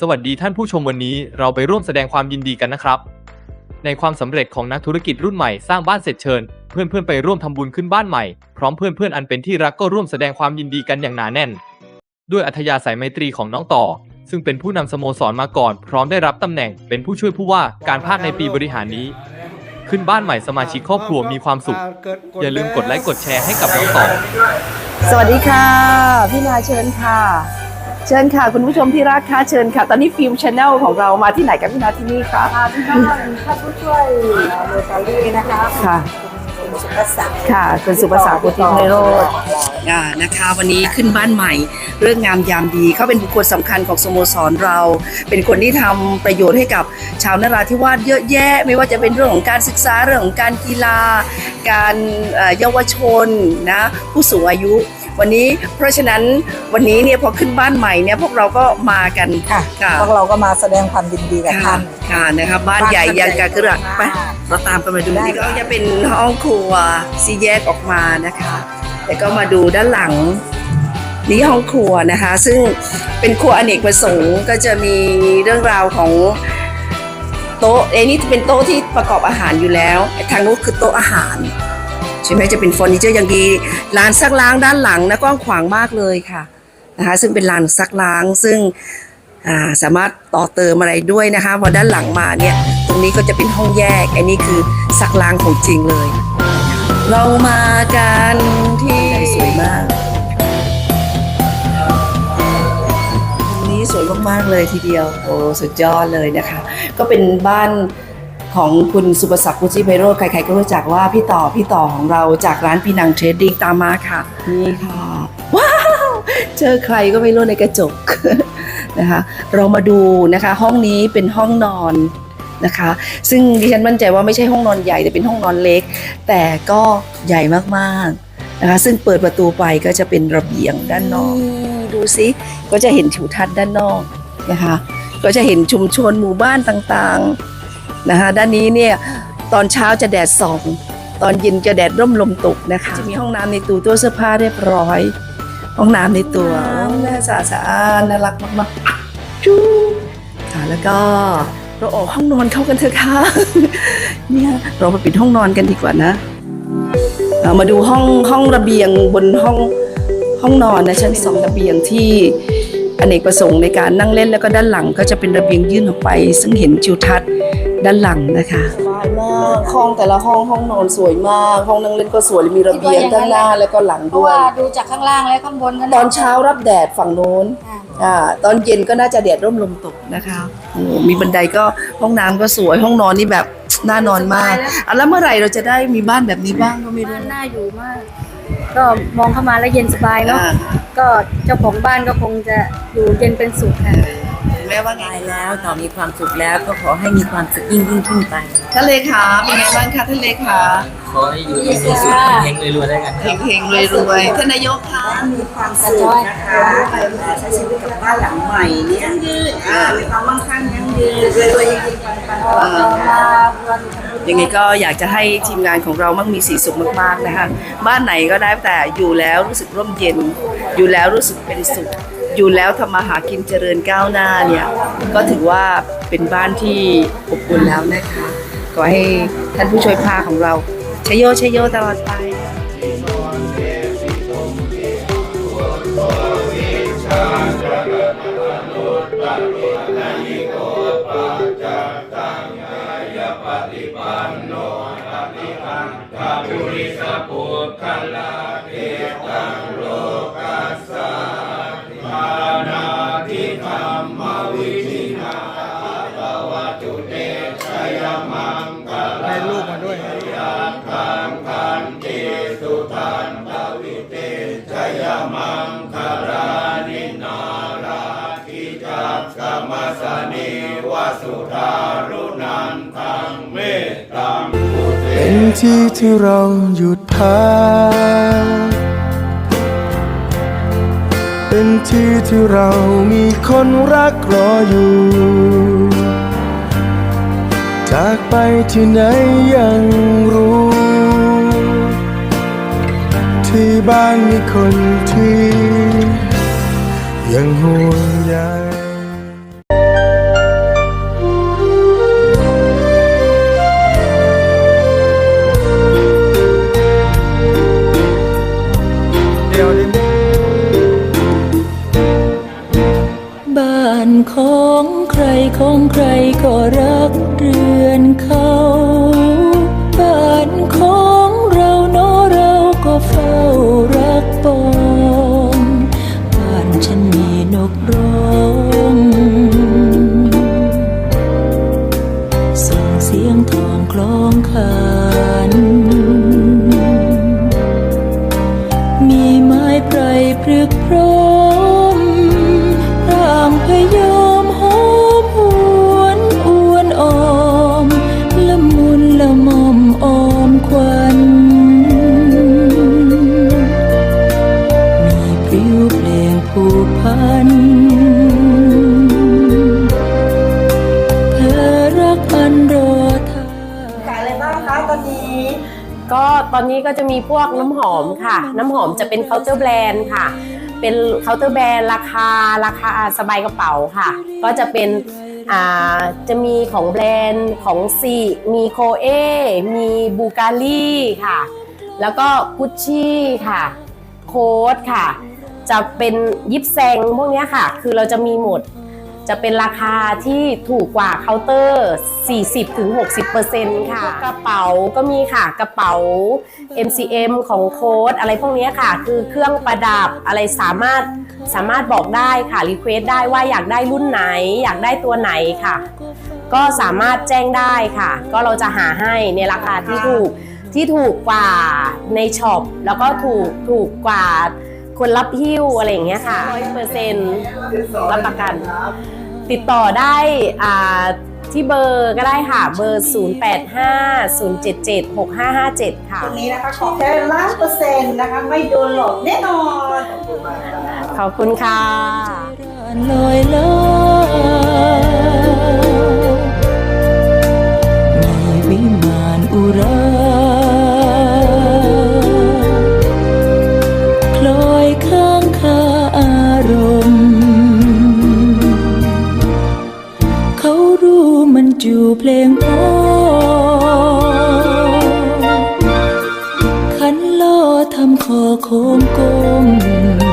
สวัสดีท่านผู้ชมวันนี้เราไปร่วมแสดงความยินดีกันนะครับ ในความสำเร็จของนักธุรกิจรุ่นใหม่สร้างบ้านเสร็จเชิญ เพื่อนๆไปร่วมทำบุญขึ้นบ้านใหม่ พร้อมเพื่อนๆอันเป็นที่รักก็ร่วมแสดงความยินดีกันอย่างหนาแน่น ด้วยอัธยาศัยไมตรีของน้องต่อ ซึ่งเป็นผู้นำสโมสรมาก่อน พร้อมได้รับตำแหน่งเป็นผู้ช่วยผู้ว่าการภาคในปีบริหารนี้ ขึ้นบ้านใหม่สมาชิกครอบครัวมีความสุข อย่าลืมกดไลค์กดแชร์ให้กับน้องต่อ สวัสดีค่ะ พี่นาเชิญค่ะ เชิญค่ะ คุณผู้ชมที่รักค่ะเชิญค่ะ ตอนนี้ฟิล์มชาแนลของเรามาที่ไหนกับพี่นาที่นี่คะค่ะทุกท่านท่านผู้ช่วยโรตารี่นะคะค่ะคุณสุภศักดิ์ค่ะคุณสุภาษาพุทธิไพโรธอ่านะคะวันนี้ขึ้นบ้านใหม่ เรื่องงามยามดีเขาเป็นบุคคลสำคัญของสโมสรเรา เป็นคนที่ทำประโยชน์ให้กับชาวนราธิวาสเยอะแยะ ไม่ว่าจะเป็นเรื่องของการศึกษาเรื่องของการกีฬา การเอ่อเยาวชนนะผู้สูงอายุ วันนี้เพราะฉะนั้นวันนี้เนี่ยพอขึ้นบ้านใหม่เนี่ยพวกเราก็มากันค่ะค่ะพวกเราก็มาแสดงความยินดีกับค่ะท่านค่ะนะครับบ้านใหญ่ยังกะกระไปเราตามกันมาดูได้นี่ก็จะเป็นห้องครัวซีแยกออกมานะคะแล้วก็มาดูด้านหลังนี่ห้องครัวนะคะ ซึ่งเป็นครัวอเนกประสงค์ก็จะมีเรื่องราวของโต๊ะเอ้นี่เป็นโต๊ะที่ประกอบอาหารอยู่แล้ว ทางนู้นคือโต๊ะอาหาร ใช่ไหมจะเป็นเฟอร์นิเจอร์อย่างดีลานซักล้างด้านหลังนะกว้างขวางมากเลยค่ะนะคะซึ่งเป็นลานซักล้างซึ่งาสามารถต่อเติมอะไรด้วยนะคะพอด้านหลังมาเนี่ยตรงนี้ก็จะเป็นห้องแยกอันนี้คือซักล้างของจริงเลย เรามากันที่สวยมากตรงนี้สวยมากๆเลยทีเดียวโอ้สุดยอดเลยนะคะ ก็เป็นบ้าน ของคุณสุภศักดิ์พุทธิไพโรจน์ใครๆก็รู้จักว่าพี่ต่อพี่ต่อของเราจากร้านปีนังเทรดดิ้งตามมาค่ะ นี่ค่ะ ว้าว เจอใครก็ไม่รู้ในกระจกนะคะ เรามาดูนะคะ ห้องนี้เป็นห้องนอนนะคะ ซึ่งดิฉันมั่นใจว่าไม่ใช่ห้องนอนใหญ่แต่เป็นห้องนอนเล็ก แต่ก็ใหญ่มากๆนะคะ ซึ่งเปิดประตูไปก็จะเป็นระเบียงด้านนอกนี่ดูสิก็จะเห็นทิวทัศน์ด้านนอกนะคะ ก็จะเห็นชุมชนหมู่บ้านต่างๆ นะคะด้านนี้เนี่ยตอนเช้าจะแดดส่องตอนเย็นจะแดดร่มลมตกนะคะจะมีห้องน้ำในตู้ตู้เสื้อผ้าเรียบร้อย ห้องน้ำในตัวน่าสะอาดสะอาดน่ารักมากๆจู๊ค่ะแล้วก็เราออกห้องนอนเข้ากันเถอะค่ะเนี่ยเรามาปิดห้องนอนกันดีกว่านะามาดูห้องห้องระเบียงบนห้องห้องนอนนะชั้นสองระเบียงที่ อเนกประสงค์ในการนั่งเล่นแล้วก็ด้านหลังก็จะเป็นระเบียงยื่นออกไป ซึ่งเห็นทิวทัศน์ด้านหลังนะคะสบายมากห้องแต่ละห้องห้องนอนสวยมาก ห้องนั่งเล่นก็สวยมีระเบียงด้านหน้าแล้วก็หลังเพราะด้วย ว่าดูจากข้างล่างและข้างบนก็ตอนเช้ารับแดดฝั่งโน้นอ่าอ่าตอนเย็นก็น่าจะแดดร่มลมตกนะคะโอ้มีบันไดก็ห้องน้ำก็สวยห้องนอนนี่แบบน่านอนมากอะแล้วเมื่อไหร่เราจะได้มีบ้านแบบนี้บ้างก็ไม่รู้บ้านน่าอยู่มาก ก็มองเข้ามาแล้วเย็นสบายเนาะอ่าก็เจ้าของบ้านก็คงจะอยู่เย็นเป็นสุขค่ะแม่ว่าไงตายแล้วต่อมีความสุขแล้วก็ขอให้มีความสุขยิ่งยิ่งขึ้นไปท่านเลขาเป็นไงบ้างคะท่านเลขาขอให้อยู่ในสุขเฮงๆรวยๆได้กันคเฮรับงเฮงรวยรวยๆท่านนายกคะมีความสุขนะคะใช้ชีวิตกับบ้านหลังใหม่นี่ยั่งยืนอ่ามีความมั่งคั่งยั่งยืนรวยๆยิ่งๆปันๆอ่า ยังไงก็อยากจะให้ทีมงานของเรามั่งมีสีสุขมากๆนะคะบ้านไหนก็ได้แต่อยู่แล้วรู้สึกร่มเย็น อยู่แล้วรู้สึกเป็นสุข อยู่แล้วทำมาหากินเจริญก้าวหน้าเนี่ยก็ถือว่าเป็นบ้านที่อบอุ่นแล้วนะคะขอให้ท่านผู้ช่วยพาของเราชยโยชยโยตลอดไป ได้ลูกมาด้วยเป็นที่ที่เราหยุดพัก ที่ที่เรามีคนรักรออยู่ จากไปที่ไหนยังรู้ ที่บ้านมีคนที่ยังห่วงใย ก็รักเรือนเขาบ้านของเราเนาะเราก็เฝ้ารักปองบ้านฉันมีนกร้องส่งเสียงทองคล้องคานมีไม้ไพรพรึกพร้อ ผูกพันเธอรักอันรอเธอขายอะไรบ้างคะตอนนี้ ก็ตอนนี้ก็จะมีพวกน้ำหอมค่ะ น้ำหอมจะเป็นเคาน์เตอร์แบรนด์ค่ะ เป็นเคาน์เตอร์แบรนด์ราคาราคาสบายกระเป๋าค่ะ ก็จะเป็นจะมีของแบรนด์ของซีมีโคเอ มีบูการีค่ะ แล้วก็กุชชี่ค่ะ โค้ดค่ะ จะเป็นยิปแซงพวกนี้ค่ะ คือเราจะมีหมด จะเป็นราคาที่ถูกกว่าเคาน์เตอร์ 40-60%ค่ะ กระเป๋าก็มีค่ะ กระเป๋า MCM ของโค้ดอะไรพวกนี้ค่ะ คือเครื่องประดับอะไรสามารถสามารถบอกได้ค่ะ รีเควสได้ว่าอยากได้รุ่นไหน อยากได้ตัวไหนค่ะ ก็สามารถแจ้งได้ค่ะ ก็เราจะหาให้ในราคาที่ถูกที่ถูกกว่าในช็อปแล้วก็ถูกถูกกว่า คนรับหิ้วอะไรอย่างเงี้ยค่ะร้อยเปอร์เซ็นต์รับประกัน ติดต่อได้อ่าที่เบอร์ก็ได้ค่ะ เบอร์ 0850776557 ค่ะ ตรงนี้นะคะขอแค่ล้านเปอร์เซ็นต์นะคะ ไม่โดนหลอกแน่นอน ขอบคุณค่ะลอยลมีวิมานอุรา ทำคอโค้งก้ม